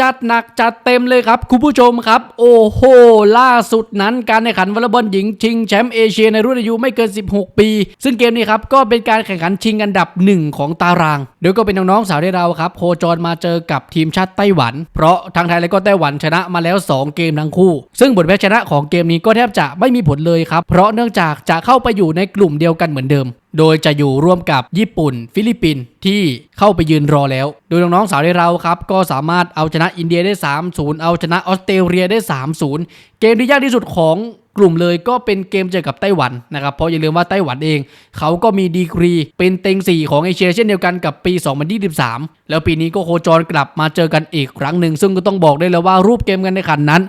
จัดหนักจัดเต็มเลยครับ คุณผู้ชมครับ โอ้โห ล่าสุดนั้นการแข่งขันวอลเลย์บอลหญิงชิงแชมป์เอเชียในรุ่นอายุไม่เกิน 16 ปี ซึ่งเกมนี้ครับ ก็เป็นการแข่งขันชิงอันดับหนึ่งของตารางโดยก็เป็นน้องๆสาวที่เราครับ โคจรมาเจอกับทีมชาติไต้หวัน เพราะทางไทยและก็ไต้หวันชนะมาแล้ว 2 เกมทั้งคู่ ซึ่งผลแพ้ชนะของเกมนี้ก็แทบจะไม่มีผลเลยครับเพราะเนื่องจากจะเข้าไปอยู่ในกลุ่มเดียวกันเหมือนเดิม โดยจะอยู่ร่วมกับญี่ปุ่น ฟิลิปปินส์ที่เข้าไปยืนรอแล้ว โดยน้องๆสาวในเราครับ ก็สามารถเอาชนะอินเดียได้ 3-0 เอาชนะออสเตรเลียได้ 3-0 เกมที่ยากที่สุดของกลุ่มเลยก็เป็นเกมเจอกับไต้หวันนะครับ เพราะอย่าลืมว่าไต้หวันเอง เขาก็มีดีกรีเป็นเต็ง 4 ของเอเชียเช่นเดียวกันกับปี 2023 แล้วปีนี้ก็โคจรกลับมาเจอกันอีกครั้งหนึ่ง ซึ่งก็ต้องบอกได้เลยว่ารูปเกมกันในขันนั้น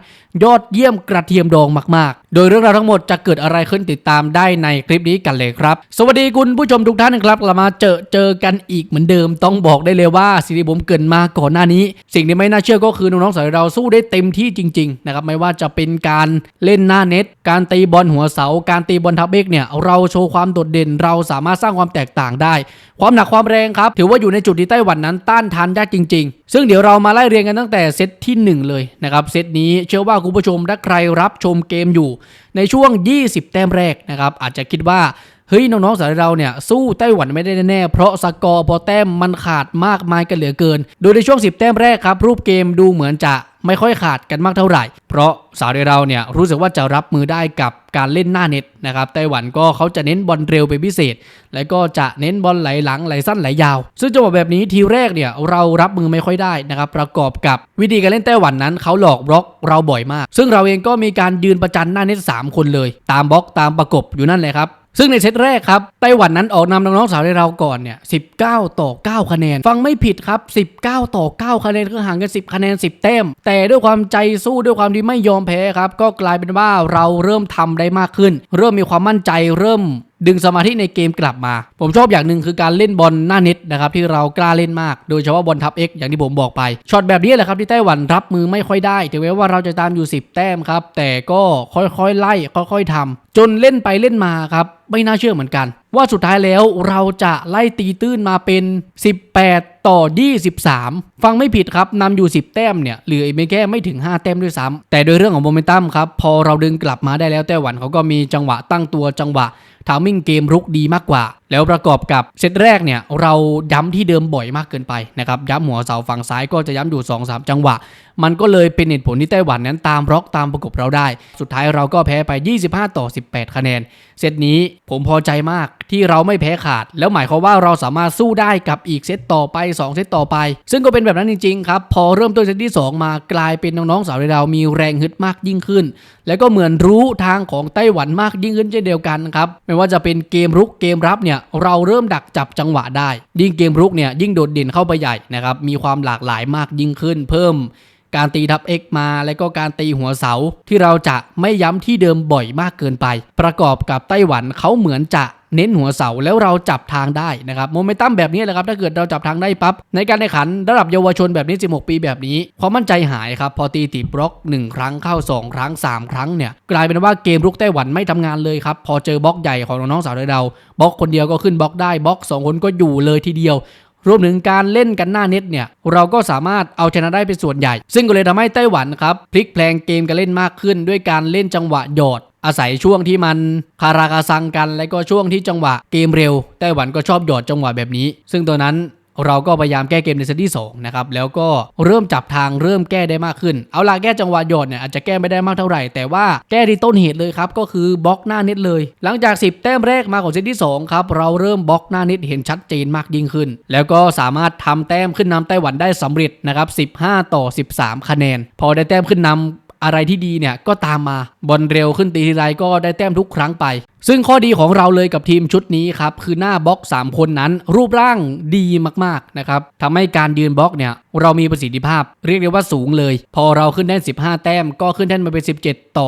ยอดเยี่ยมกระเทียมดองมากๆ โดยเรื่องราวทั้งหมดจะเกิดอะไรขึ้นติดตามได้ในคลิปนี้กันเลยครับ สวัสดีคุณผู้ชมทุกท่านครับเรามาเจอเจอกันอีกเหมือนเดิม ต้องบอกได้เลยว่าสิ่งที่ผมเกินมาก่อนหน้านี้ สิ่งที่ไม่น่าเชื่อก็คือน้องๆสาวเราสู้ได้เต็มที่จริงๆนะครับไม่ว่าจะเป็นการเล่นหน้าเน็ต การตีบอลหัวเสา การตีบอลทับเบกเนี่ยเราโชว์ความโดดเด่นเราสามารถสร้างความแตกต่างได้ความหนักความแรงครับ ถือว่าอยู่ในจุดที่ไต้หวันนั้นต้านทานยากจริง ๆ ซึ่งเดี๋ยวเรามาไล่เรียงกันตั้งแต่เซตที่ 1 เลยนะครับเซตนี้เชื่อว่าคุณผู้ชมถ้าใครรับชมเกมอยู่ ในช่วง 20 แต้มแรกนะครับอาจจะคิดว่า ฮ้ยน้องๆสาวเราเนี่ยสู้ไต้หวันไม่ได้แน่ๆเพราะสกอร์พอแต้มมันขาดมากมายกันเหลือเกิน โดยในช่วง 10 แต้มแรกครับ รูปเกมดูเหมือนจะไม่ค่อยขาดกันมากเท่าไหร่ เพราะสาวเราเนี่ยรู้สึกว่าจะรับมือได้กับการเล่นหน้าเน็ตนะครับไต้หวันก็เขาจะเน้นบอลเร็วเป็นพิเศษ แล้วก็จะเน้นบอลไหลหลังไหลสั้นไหลยาว ซึ่งจังหวะแบบนี้ทีแรกเนี่ยเรารับมือไม่ค่อยได้นะครับประกอบกับวิธีการเล่นไต้หวันนั้นเขาหลอกบล็อกเราบ่อยมาก ซึ่งเราเองก็มีการยืนประจันหน้าเน็ตสามคนเลย ตามบล็อกตามประกบอยู่นั่นแหละครับ ซึ่งในเซตแรกครับ ไต้หวันนั้นออกนำน้องๆสาวในเราก่อนเนี่ย 19 ต่อ 9 คะแนน ฟังไม่ผิดครับ 19 ต่อ 9 คะแนนคือห่างกัน 10 คะแนน 10 แต้ม แต่ด้วยความใจสู้ด้วยความที่ไม่ยอมแพ้ครับ ก็กลายเป็นว่าเราเริ่มทำได้มากขึ้น เริ่มมีความมั่นใจเริ่ม ดึงสมาธิในเกมกลับมา ผมชอบอย่างหนึ่งคือการเล่นบอลหน้าเน็ตนะครับที่เรากล้าเล่นมาก โดยเฉพาะบอลทับ X อย่างที่ผมบอกไปช็อตแบบนี้แหละครับที่ไต้หวันรับมือไม่ค่อยได้ถึงแม้ว่าเราจะตามอยู่ 10 แต้มครับแต่ก็ค่อยๆไล่ค่อยๆทำจนเล่นไปเล่นมาครับไม่น่าเชื่อเหมือนกัน ว่าสุดท้ายแล้วเราจะไล่ตีตื้นมาเป็น 18 ต่อ 23 ฟังไม่ผิดครับนำอยู่ 10 แต้มเนี่ยเหลือไม่แค่ไม่ถึง 5 แต้มด้วยซ้ำแต่โดยเรื่องของโมเมนตัมครับพอเราดึงกลับมาได้แล้วไต้หวันเขาก็มีจังหวะตั้งตัวจังหวะ ทามมิ่งเกมรุกดีมากกว่า แล้วประกอบกับเซตแรกเนี่ยเราย้ำที่เดิมบ่อยมากเกินไปนะครับย้ำหัวเสาฝั่งซ้ายก็จะย้ำอยู่ 2-3 จังหวะ มันก็เลยเป็นเหตุผลที่ไต้หวันนั้นตามร็อกตามประกบเราได้ สุดท้ายเราก็แพ้ไป 25 ต่อ 18 คะแนน เซตนี้ผมพอใจมากที่เราไม่แพ้ขาด แล้วหมายความว่าเราสามารถสู้ได้กับอีกเซตต่อไป 2 เซตต่อไป ซึ่งก็เป็นแบบนั้นจริงๆครับพอเริ่มต้นเซตที่ 2 มากลายเป็นน้องๆสาวเรามีแรงฮึดมากยิ่งขึ้น แล้วก็เหมือนรู้ทางของไต้หวันมากยิ่งขึ้นเช่นเดียวกันครับไม่ว่าจะเป็นเกมรุกเกมรับเนี่ยเราเริ่มดักจับจังหวะได้ ยิ่งเกมรุกเนี่ยยิ่งโดดเด่นเข้าไปใหญ่นะครับมีความหลากหลายมากยิ่งขึ้นเพิ่ม การตีทับ X มา แล้วก็การตีหัวเสาที่เราจะไม่ย้ำที่เดิมบ่อยมากเกินไป ประกอบกับไต้หวันเขาเหมือนจะเน้นหัวเสาแล้วเราจับทางได้นะครับโมเมนตัมแบบนี้แหละครับ ถ้าเกิดเราจับทางได้ปั๊บ ในการแข่งขันระดับเยาวชนแบบนี้ 16 ปีแบบนี้ ความมั่นใจหายครับ พอตีติดบล็อก 1 ครั้งเข้า 2 ครั้ง 3 ครั้งเนี่ย กลายเป็นว่าเกมรุกไต้หวันไม่ทำงานเลยครับ พอเจอบล็อกใหญ่ของน้องสาวเราบล็อกคนเดียวก็ขึ้นบล็อกได้บล็อกสองคนก็อยู่เลยทีเดียว รวมถึงการเล่นกันหน้าเน็ตเนี่ยเราก็สามารถเอาชนะได้เป็นส่วนใหญ่ ซึ่งก็เลยทำให้ไต้หวันครับพลิกแพลงเกมการเล่นมากขึ้น ด้วยการเล่นจังหวะหยอด อาศัยช่วงที่มันคาราคาซังกัน และก็ช่วงที่จังหวะเกมเร็ว ไต้หวันก็ชอบหยอดจังหวะแบบนี้ ซึ่งตัวนั้น เราก็พยายามแก้เกมในเซตที่2นะครับแล้วก็เริ่มจับทางเริ่มแก้ได้มากขึ้น เอาล่ะแก้จังหวะหยอดเนี่ยอาจจะแก้ไม่ได้มากเท่าไหร่ แต่ว่าแก้ที่ต้นเหตุเลยครับก็คือบล็อกหน้าเน็ตเลย หลังจาก 10 แต้มแรกมาของเซตที่2ครับเราเริ่มบล็อกหน้าเน็ตเห็นชัดเจนมากยิ่งขึ้น แล้วก็สามารถทำแต้มขึ้นนำไต้หวันได้สำเร็จนะครับ15 ต่อ 13 คะแนน พอได้แต้มขึ้นนำ อะไรที่ดีเนี่ยก็ตามมาบอลเร็วขึ้นตีทีไรก็ได้แต้มทุกครั้งไป ซึ่งข้อดีของเราเลยกับทีมชุดนี้ครับ คือหน้าบล็อก 3 คนนั้น รูปร่างดีมากๆนะครับทำให้การยืนบล็อกเนี่ยเรามีประสิทธิภาพ เรียกได้ว่าสูงเลย พอเราขึ้นแท่น 15 แต้ม ก็ขึ้นแท่นมาเป็น 17 ต่อ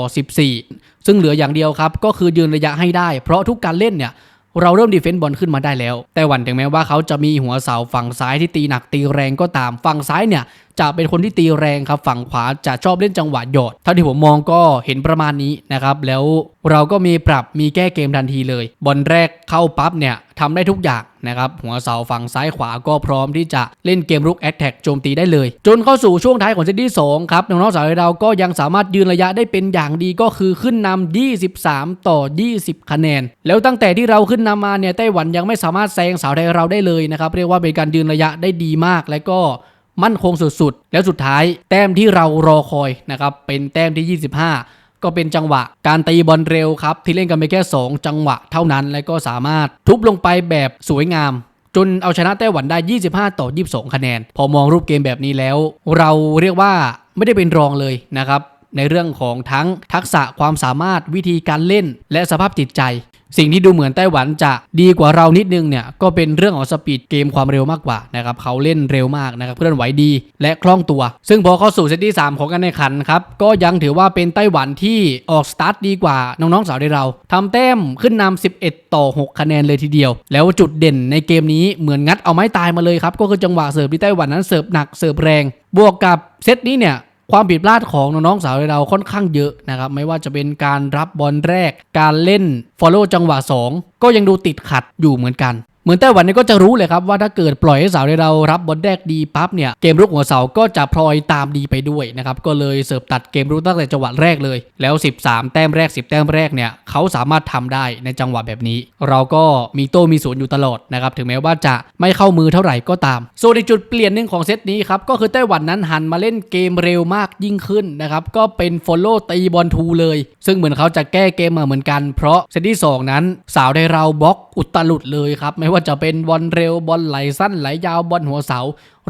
14 ซึ่งเหลืออย่างเดียวครับก็คือยืนระยะให้ได้ เพราะทุกการเล่นเนี่ยเราเริ่มดีเฟนต์บอลขึ้นมาได้แล้ว แต่วันถึงแม้ว่าเขาจะมีหัวเสาฝั่งซ้ายที่ตีหนักตีแรงก็ตาม ฝั่งซ้ายเนี่ย จะเป็นคนที่ตีแรงครับฝั่งขวาจะชอบเล่นจังหวะหยอด เท่าที่ผมมองก็เห็นประมาณนี้นะครับแล้วเราก็มีปรับมีแก้เกมทันทีเลย บอลแรกเข้าปั๊บเนี่ยทำได้ทุกอย่างนะครับหัวเสาฝั่งซ้ายขวาก็พร้อมที่จะเล่นเกมรุกแอคแท็กโจมตีได้เลย จนเข้าสู่ช่วงท้ายของเซตที่ 2 ครับน้องๆสาวเราก็ยังสามารถยืนระยะได้เป็นอย่างดีก็คือขึ้นนำ23 ต่อ 20 คะแนน แล้วตั้งแต่ที่เราขึ้นนำมาเนี่ยไต้หวันยังไม่สามารถแซงสาวไทยเราได้เลยนะครับเรียกว่าเป็นการยืนระยะได้ดีมากและก็ มั่นคงสุดๆ แล้วสุดท้ายแต้มที่เรารอคอยนะครับเป็นแต้มที่ 25 ก็เป็นจังหวะการตีบอลเร็วครับ ที่เล่นกันไปแค่ 2 จังหวะเท่านั้น และก็สามารถทุบลงไปแบบสวยงามจนเอาชนะไต้หวันได้ 25 ต่อ 22 คะแนน พอมองรูปเกมแบบนี้แล้ว เราเรียกว่าไม่ได้เป็นรองเลยนะครับ ในเรื่องของทั้งทักษะความสามารถวิธีการเล่น และสภาพจิตใจ สิ่งที่ดูเหมือนไต้หวันจะดีกว่าเรานิดนึงเนี่ยก็เป็นเรื่องของสปีดเกมความเร็วมากกว่านะครับเขาเล่นเร็วมากนะครับเคลื่อนไหวดีและคล่องตัว ซึ่งพอเข้าสู่เซตที่ 3 ของการแข่งขันครับก็ยังถือว่าเป็นไต้หวันที่ออกสตาร์ทดีกว่าน้องๆสาวในเราทำแต้มขึ้นนำ11 ต่อ 6 คะแนนเลยทีเดียว แล้วจุดเด่นในเกมนี้เหมือนงัดเอาไม้ตายมาเลยครับก็คือจังหวะเสิร์ฟที่ไต้หวันนั้นเสิร์ฟหนักเสิร์ฟแรง บวกกับเซตนี้เนี่ย ความผิดพลาดของน้องๆสาวเราค่อนข้างเยอะนะครับ ไม่ว่าจะเป็นการรับบอลแรก การเล่น Follow จังหวะ 2 ก็ยังดูติดขัดอยู่เหมือนกัน เหมือนไต้หวันนี่ก็จะรู้เลยครับว่าถ้าเกิดปล่อยให้สาวในเรารับบอลแรกดีปั๊บเนี่ยเกมรุกหัวเสาก็จะพลอยตามดีไปด้วยนะครับก็เลยเสิร์ฟตัดเกมรุกตั้งแต่จังหวะแรกเลย แล้ว 13 แต้มแรก 10 แต้มแรกเนี่ยเขาสามารถทำได้ในจังหวะแบบนี้ เราก็มีโต้มีศูนย์อยู่ตลอดนะครับถึงแม้ว่าจะไม่เข้ามือเท่าไหร่ก็ตามส่วนอีกจุดเปลี่ยนหนึ่งของเซตนี้ครับก็คือไต้หวันนั้นหันมาเล่นเกมเร็วมากยิ่งขึ้นนะครับก็เป็น Follow ตีบอลทูเลย ซึ่งเหมือนเขาจะแก้เกมมาเหมือนกันเพราะเซตที่ 2 นั้น สาวได้เราบล็อกอุตลุดเลยครับไม่ว่าจะเป็นบอลเร็วบอลไหลสั้นไหลยาวบอลหัวเสา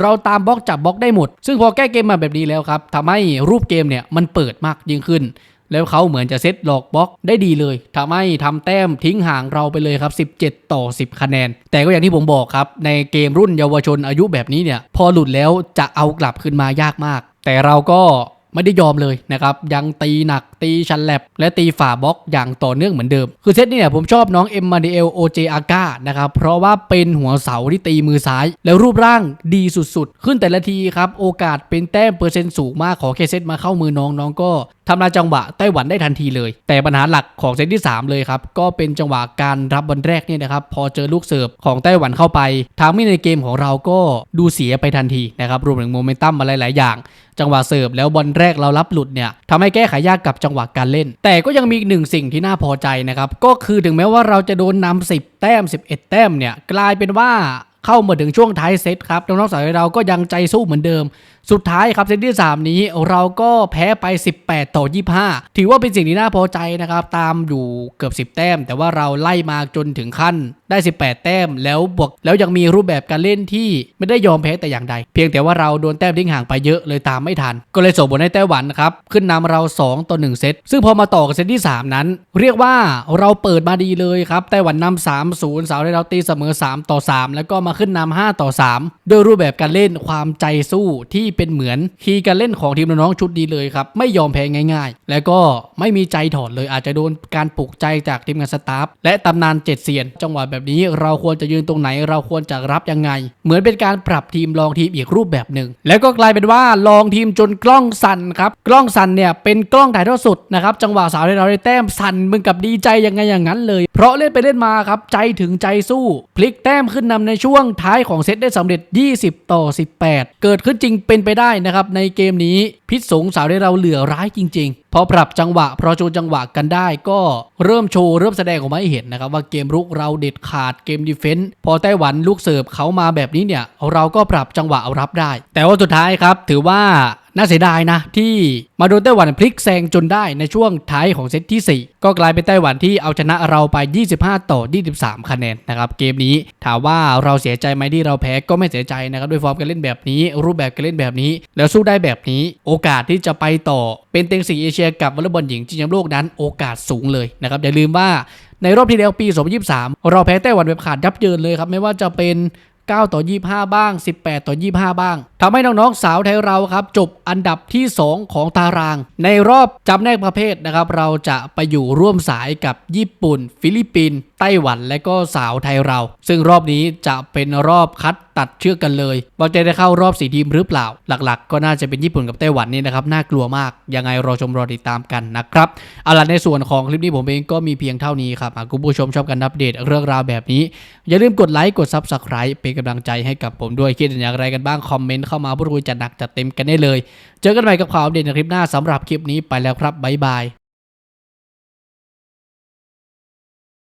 เราตามบล็อกจับบล็อกได้หมด ซึ่งพอแก้เกมมาแบบนี้แล้วครับทำให้รูปเกมเนี่ยมันเปิดมากยิ่งขึ้น แล้วเขาเหมือนจะเซตหลอกบล็อกได้ดีเลยทำให้ทำแต้มทิ้งห่างเราไปเลยครับ 17 ต่อ 10 คะแนน แต่ก็อย่างที่ผมบอกครับ ในเกมรุ่นเยาวชนอายุแบบนี้เนี่ย พอหลุดแล้วจะเอากลับขึ้นมายากมาก แต่เราก็ไม่ได้ยอมเลยนะครับ ยังตีหนักตีชันแลบและตีฝ่าบล็อกอย่างต่อเนื่องเหมือนเดิม คือเซตนี้เนี่ยผมชอบน้องเอ็มมาเดเอลโอเจอาก้านะครับเพราะว่าเป็นหัวเสาที่ตีมือซ้าย แล้วรูปร่างดีสุดๆ ขึ้นแต่ละทีครับโอกาสเป็นแต้มเปอร์เซ็นต์สูงมากขอแค่เซตมาเข้ามือน้องน้องก็ทำลายจังหวะไต้หวันได้ทันทีเลย แต่ปัญหาหลักของเซตที่ 3 เลยครับ ก็เป็นจังหวะการรับบอลแรกเนี่ยนะครับ พอเจอลูกเสิร์ฟของไต้หวันเข้าไปทางไม่ในเกมของเราก็ดูเสียไปทันทีนะครับ รวมถึงโมเมนตัมอะไรหลายอย่าง จังหวะเสิร์ฟแล้วบอลแรกเรารับหลุดเนี่ยทำให้แก้ไขยากกับจังหวะการเล่น แต่ก็ยังมีอีกหนึ่งสิ่งที่น่าพอใจนะครับ ก็คือถึงแม้ว่าเราจะโดนนำ10 แต้ม 11 แต้มเนี่ยกลายเป็นว่า เข้ามาถึงช่วงท้ายเซตครับน้องๆสาวเราก็ยังใจสู้เหมือนเดิม สุดท้ายครับเซตที่ 3 นี้เราก็แพ้ไป 18 ต่อ 25 ถือว่าเป็นสิ่งที่น่าพอใจนะครับ ตามอยู่เกือบ 10 แต้ม แต่ว่าเราไล่มาจนถึงขั้นได้ 18 แต้ม แล้วบวกแล้วยังมีรูปแบบการเล่นที่ไม่ได้ยอมแพ้แต่อย่างใด เพียงแต่ว่าเราโดนแต้มทิ้งห่างไปเยอะเลยตามไม่ทัน ก็เลยส่งผลให้ไต้หวันครับขึ้นนำเรา 2 ต่อ 1 เซต ซึ่งพอมาต่อกับเซตที่ 3 นั้น เรียกว่าเราเปิดมาดีเลยครับไต้หวันนำ3 0สาวได้เราตีเสมอ 3 ต่อ 3 แล้วก็มาขึ้นนำ5ต่อ3โดยรูปแบบการเล่นความใจสู้ที่เป็นเหมือนคีย์การเล่นของทีมน้องๆชุดดีเลยครับ ไม่ยอมแพ้ง่าย ๆ แล้วก็ไม่มีใจถอดเลยอาจจะโดนการปลุกใจจากทีมงานสตาฟและตำนานเจ็ดเซียน จังหวะแบบนี้เราควรจะยืนตรงไหนเราควรจะรับยังไง เหมือนเป็นการปรับทีมลองทีมอีกรูปแบบหนึ่งแล้วก็กลายเป็นว่าลองทีมจนกล้องสั่นครับกล้องสั่นเนี่ยเป็นกล้องถ่ายทอดสดนะครับจังหวะสาวเราได้แต้มสั่นมึงกับดีใจยังไงอย่างนั้นเลย เพราะเล่นไปเล่นมาครับใจถึงใจสู้ พลิกแต้มขึ้นนำในช่วงท้ายของเซตได้สำเร็จ 20 ต่อ 18 เกิดขึ้นจริงเป็นไปได้นะครับในเกมนี้พิษสงสาวได้เราเหลือร้ายจริง ๆ พอปรับจังหวะพอโชว์จังหวะกันได้ ก็เริ่มโชว์เริ่มแสดงออกมาให้เห็นนะครับว่าเกมรุกเราเด็ดขาดเกมดีเฟนต์พอไต้หวันลูกเสิร์ฟเขามาแบบนี้เนี่ยเราก็ปรับจังหวะเอารับได้ แต่ว่าสุดท้ายครับถือว่า น่าเสียดายนะ ที่มาโดนไต้หวันพลิกแซงจนได้ในช่วงท้ายของเซตที่ 4 ก็กลายเป็นไต้หวันที่เอาชนะเราไป 25 ต่อ 23 คะแนนนะครับ เกมนี้ถามว่าเราเสียใจไหมที่เราแพ้ก็ไม่เสียใจนะครับด้วยฟอร์มการเล่นแบบนี้ รูปแบบการเล่นแบบนี้ แล้วสู้ได้แบบนี้ โอกาสที่จะไปต่อเป็นเต็งสี่เอเชียกับวอลเลย์บอลหญิงชิงแชมป์โลกนั้นโอกาสสูงเลยนะครับอย่าลืมว่าในรอบที่แล้วปี 2023 เราแพ้ไต้หวันแบบขาดยับเยินเลยครับ ไม่ว่าจะเป็น 9 ต่อ 25 บ้าง 18 ต่อ 25 บ้างทำให้น้องๆสาวไทยเราครับ จบอันดับที่ 2 ของตาราง ในรอบจำแนกประเภทนะครับ เราจะไปอยู่ร่วมสายกับญี่ปุ่น ฟิลิปปินส์ไต้หวันและก็สาวไทยเรา ซึ่งรอบนี้จะเป็นรอบคัดตัดเชือกกันเลยว่าจะได้เข้ารอบสีทีมหรือเปล่า หลักๆ ก็น่าจะเป็นญี่ปุ่นกับไต้หวันนี่นะครับ น่ากลัวมาก ยังไงรอชมรอติดตามกันนะครับเอาล่ะในส่วนของคลิปนี้ผมเองก็มีเพียงเท่านี้ครับหากคุณผู้ชมชอบการอัปเดตเรื่องราวแบบนี้ อย่าลืมกดไลค์กด Subscribe เป็นกำลังใจให้กับผมด้วยคิดอย่างไรกันบ้างคอมเมนต์เข้ามาพูดคุยจัดหนักจัดเต็มกันได้เลย เจอกันใหม่กับข่าวอัปเดตในคลิปหน้าสำหรับคลิปนี้ไปแล้วครับบ๊ายบาย